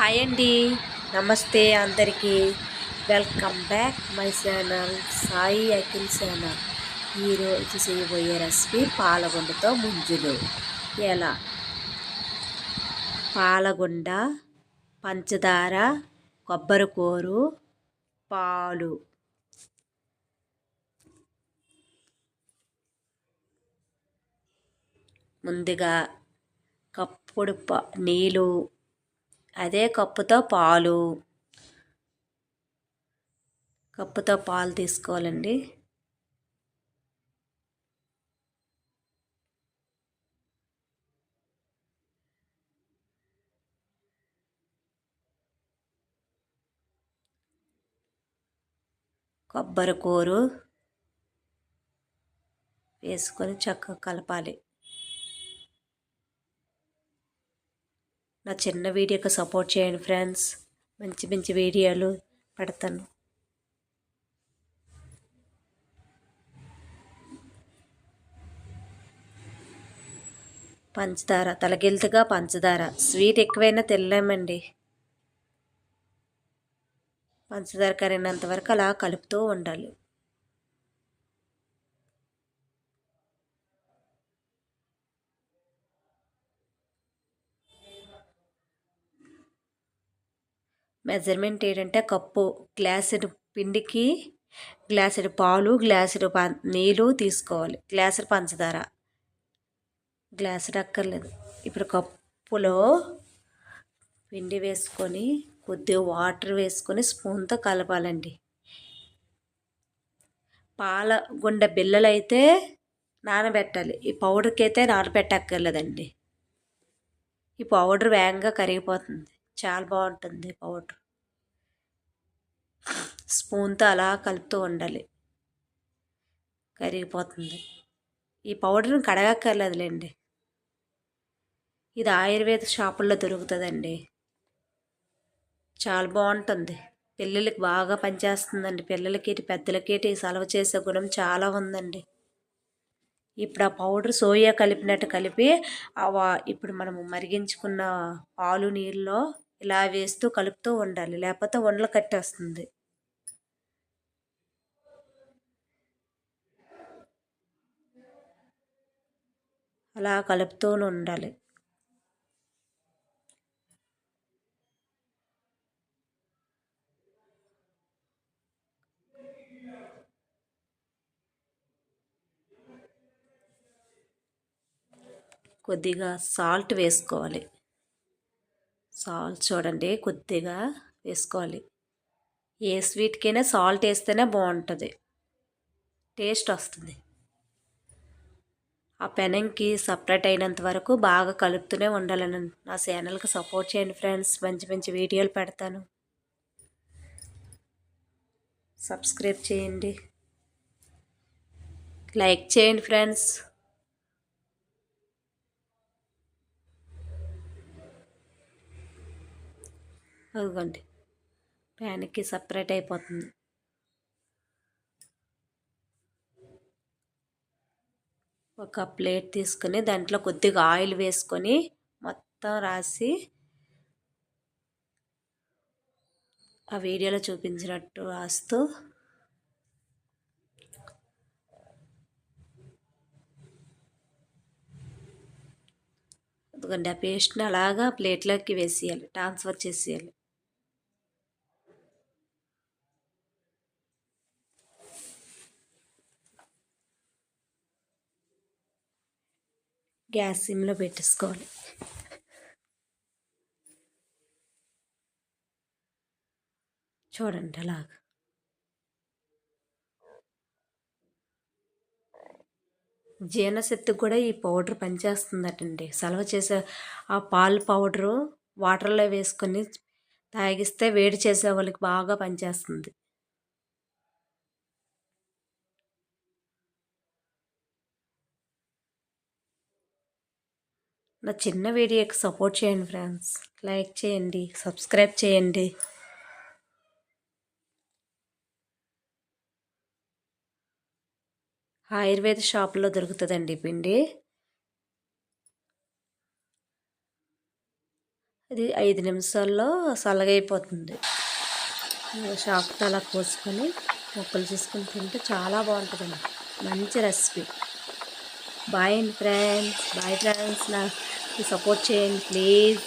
Hi అండి. నమస్తే అందరికీ. Welcome back my channel Sai Akhil channel. ఈరోజు చేయబోయే రెసిపీ పాలగుండతో ముంజులు. ఎలా? పాలగుండ పంచదార కొబ్బరి కూరు పాలు. ముందుగా కప్పుడు ప నీళ్ళు అదే కప్పుతో పాలు. కప్పుతో పాలు తీసుకోవాలండి. కొబ్బరి కూరు వేసుకొని చక్కగా కలపాలి. నా చిన్న వీడియోకి సపోర్ట్ చేయండి ఫ్రెండ్స్ మంచి మంచి వీడియోలు పెడతాను. పంచదార తలగిల్తగా పంచదార. స్వీట్ ఎక్కువైనా తినలేమండి. పంచదార కరిగినంత వరకు అలా కలుపుతూ ఉండాలి. మెజర్మెంట్ ఏంటంటే కప్పు గ్లాసుడు పిండికి గ్లాసుడు పాలు గ్లాసుడు నీళ్ళు తీసుకోవాలి. గ్లాసుడు పంచదార. గ్లాసుడు అక్కర్లేదు. ఇప్పుడు కప్పులో పిండి వేసుకొని కొద్దిగా వాటర్ వేసుకొని స్పూన్తో కలపాలండి. పాల గుండె బిల్లలు అయితే నానబెట్టాలి. ఈ పౌడర్కి అయితే నానబెట్టక్కర్లేదండి. ఈ పౌడర్ వేగంగా కరిగిపోతుంది. చాలా బాగుంటుంది పౌడర్. స్పూన్తో అలా కలుపుతూ ఉండాలి. కరిగిపోతుంది. ఈ పౌడర్ని కడగక్కర్లేదులేండి. ఇది ఆయుర్వేద షాపుల్లో దొరుకుతుందండి. చాలా బాగుంటుంది. పిల్లలకి బాగా పనిచేస్తుందండి. పిల్లలకి పెద్దలకి సలవ చేసే గుణం చాలా ఉందండి. ఇప్పుడు ఆ పౌడర్ సోయా కలిపినట్టు కలిపి ఇప్పుడు మనము మరిగించుకున్న పాలు నీళ్ళలో ఇలా వేస్తూ కలుపుతూ ఉండాలి. లేకపోతే వండలు కట్టేస్తుంది. అలా కలుపుతూనే ఉండాలి. కొద్దిగా సాల్ట్ వేసుకోవాలి. సాల్ట్ చూడండి కొద్దిగా వేసుకోవాలి. ఏ స్వీట్కైనా సాల్ట్ వేస్తేనే బాగుంటుంది. టేస్ట్ వస్తుంది. ఆ పెనంకి సపరేట్ అయినంత వరకు బాగా కలుపుతూనే ఉండాలని నా ఛానల్కి సపోర్ట్ చేయండి ఫ్రెండ్స్. మంచి మంచి వీడియోలు పెడతాను. సబ్స్క్రైబ్ చేయండి. లైక్ చేయండి ఫ్రెండ్స్. అదిగోండి. ప్యాన్కి సపరేట్ అయిపోతుంది. ఒక ప్లేట్ తీసుకొని దాంట్లో కొద్దిగా ఆయిల్ వేసుకొని మొత్తం రాసి ఆ వీడియోలో చూపించినట్టు రాస్తూ ఎందుకంటే ఆ పేస్ట్ని అలాగా ప్లేట్లోకి వేసేయాలి ట్రాన్స్ఫర్ చేసేయాలి. గ్యాస్ సిమ్లో పెట్టేసుకోవాలి. చూడండి అలాగా. జీర్ణశక్తికి కూడా ఈ పౌడర్ పనిచేస్తుందటండి. సలవ చేసే ఆ పాలు పౌడరు వాటర్లో వేసుకొని తాగిస్తే వేడి చేసే వాళ్ళకి బాగా పనిచేస్తుంది. నా చిన్న వీడియోకి సపోర్ట్ చేయండి ఫ్రెండ్స్ లైక్ చేయండి సబ్స్క్రైబ్ చేయండి. ఆయుర్వేద షాపులో దొరుకుతుందండి పిండి. అది ఐదు నిమిషాల్లో చల్లగైపోతుంది షాప్తో అలా కోసుకొని ముక్కలు చేసుకొని తింటే చాలా బాగుంటుందండి. మంచి రెసిపీ బాయ్ అండి ఫ్రెండ్స్ బాయ్ ఫ్రెండ్స్ నాకు సపోర్ట్ చేయండి ప్లీజ్